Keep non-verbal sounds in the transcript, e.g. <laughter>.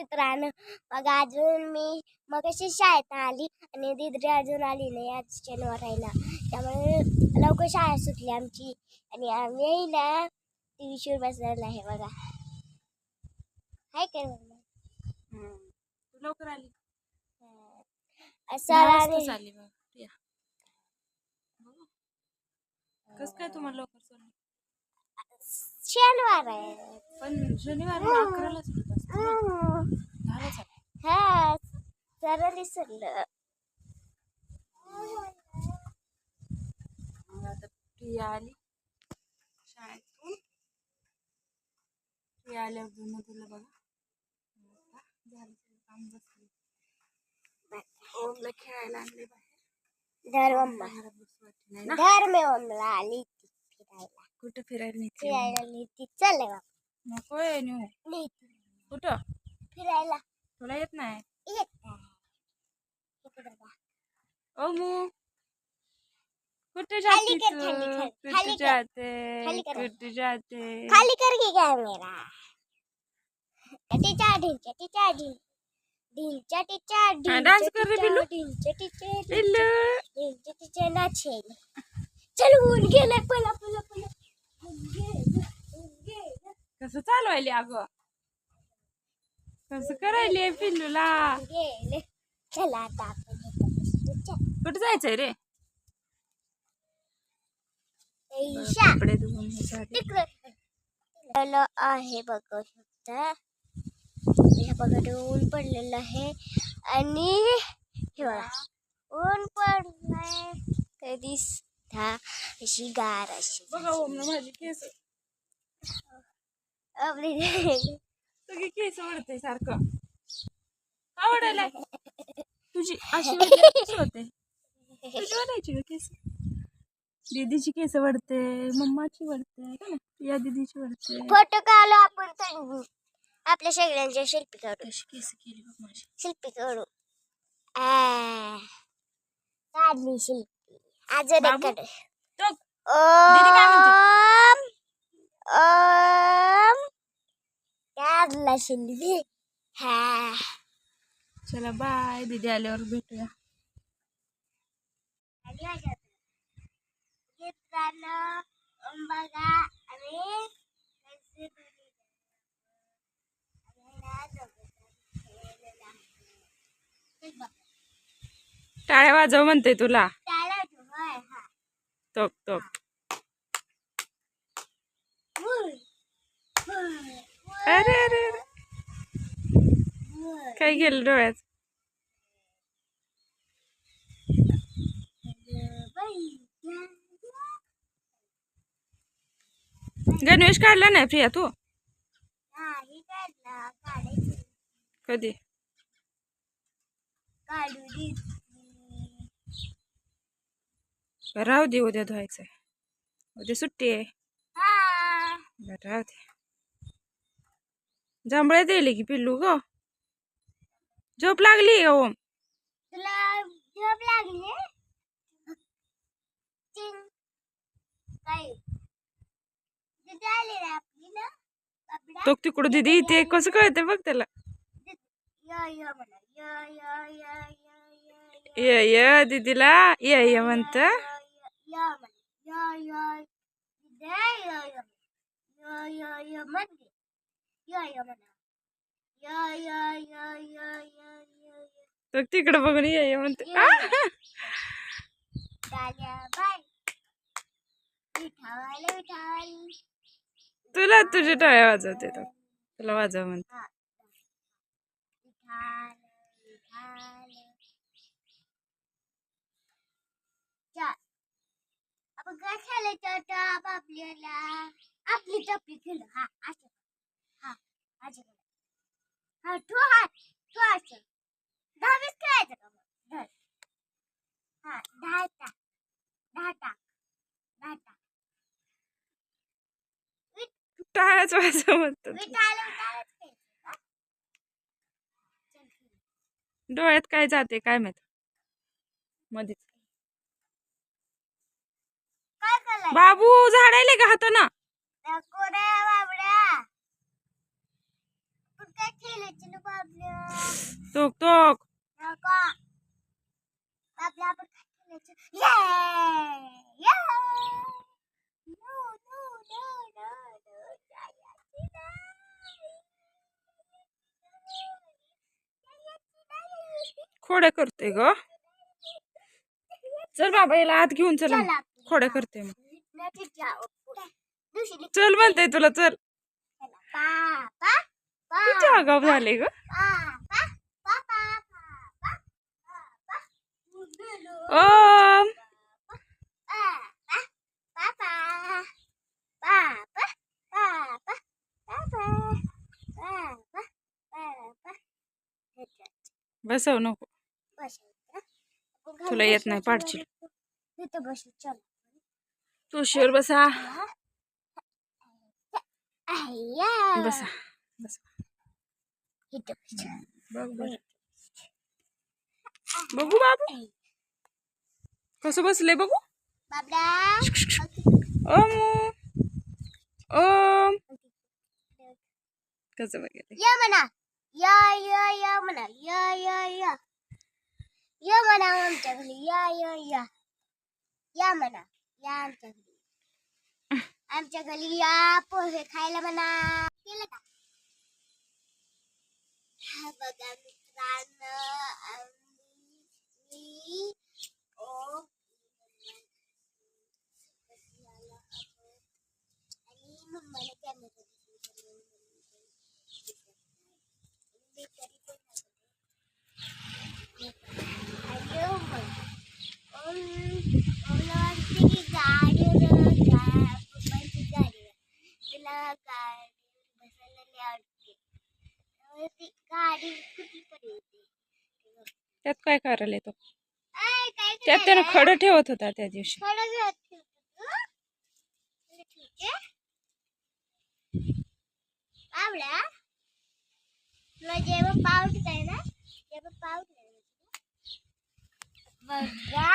मित्रांनो. मग अजून मी मग अशी शाळेत आली आणि दिदरी अजून आली नाही आज शनिवार ना. त्यामुळे लवकर शाळा सुटली आमची आणि आम्ही ना टी व्हीशीवर बसलेला आहे बघा. हाय? तू लवकर आली कस काय तुम्हाला लवकर चालली? शनिवार आहे. पण शनिवार अकराला सुटत असतं ना. दहाला चालली हा जरा विसरलं. मग आता प्रिया आली शाळेतून. प्रिया आल्यावर जुनं तुला बघा. आता झालं सगळं काम बसली. ओमला खेळायला आणले बाहेर. धर मम्मा घरात बसू वाटत नाही ना. धर मी मम्माला आली. फिरायला कुठं फिरायला नेते फिरायला नेती. चल बाबा. नको आहे नेऊ नेती. कुठं? फिरायला. तुला येत नाही? येत नाही. इकडं बघ. ओ मू. कुठे खाली जाते कर, खाली कर, तू खाली कुठे कर. जाते? खाली कर. कुठे जाते? खाली कर की कॅमेरा टीचा ढिंच्या टीचा ढिं ढिंच्या टीचा हा, dance कर रे पिल्लू. ढिंच्या टीचे पिल्लू. ढिंच्या टीचे नाचेल. चल ऊन गेलाय पला पला पला ऊन गेलं, ऊन गेलं, कसं चालवायली अगं. कसं करायली पिल्लूला. चला आता. कुठे जायचंय रे? कपडे धुवून आहे बघू शकता हे बघा ऊन पडलेलं आहे. आणि हे बघा ऊन पडलंय. कधी था अशी गार अशी. बघा ओम माझी केस. सगळी केस ओढते सारखं. का ओढायला? तुझी अशी <laughs> होते तुझी ओढायची का केस? दीदीची केस वडते मम्माची वडते ना? या दीदीची वडते फोटो काढलो आपण आपल्या सगळ्यांच्या शिल्पी काढू. कशी केस केली बघ माझी. शिल्पी काढू. काढली शिल्पी. बाबू? काढू ओम ओम. काढला शिल्पी हा. चला बाय दीदी आल्यावर भेटूया. बघा टाळ्या वाजव म्हणते तुला. त्याला तो अरे अरे अरे. काय गेलं डोळ्यात गणवेश काढला नाही प्रिया तू. कधी. राहू दे उद्या धुवायचंय उद्या सुट्टी आहे हा. राहू दे जांभळ्या दिली की पिल्लू ग झोप लागली ओम तुला झोप लागली तो तिकडं दिदी ते कसं कळते बघ त्याला ये दीदीला ये ये म्हणत य म्हणा. य य य य य य य. म्हणते य य म्हणा य य य य य. य य तो तिकडं बघून ये ये म्हणते तुला तुझे टाळ्या वाजवते तो. तुला वाजव म्हणते. आपल्याला? आपली टपली खेळ. हा असं हा. हा तू खेळायचं का मग? धर. हा दहा टाक दहा टाक दहा टाक वाजव खेळ. डोळ्यात काय जाते काय माहीत? करायचं बाबू झाडायले का हाताना? खोड्या करते ग. चल बाबा याला आत घेऊन चल. खोड्या करते मग. चल म्हणते तुला चल. किती आगाव झाले ग? पापा पापा ओम पापा पापा बसव नको. तुला येत नाही, पाडशील. तिथं बसू. तू शिवर बसा. बसा. बघ बाबू. कसं बसले बघू? ओम ओम कसं बघितलं या म्हणा. या या या म्हणा. या या या. या म्हणा आमच्या घरी. या या या. या म्हणा. या आमच्या घरी. <laughs> आमच्या घरी या पोहे खायला म्हणा. केलं का? हा बघा मित्रांनो आम्ही मी ओ आणि मम्माला कॅमेरा हॅलो ओलावरती गाडी पप्पांची गाडी तिला गाडी बसायला लई आवडते त्यात काय करायला येतो? त्यात त्यानं? खडं ठेवत होता त्या दिवशी. पावडत आहे. ना ना. तुला? बघा.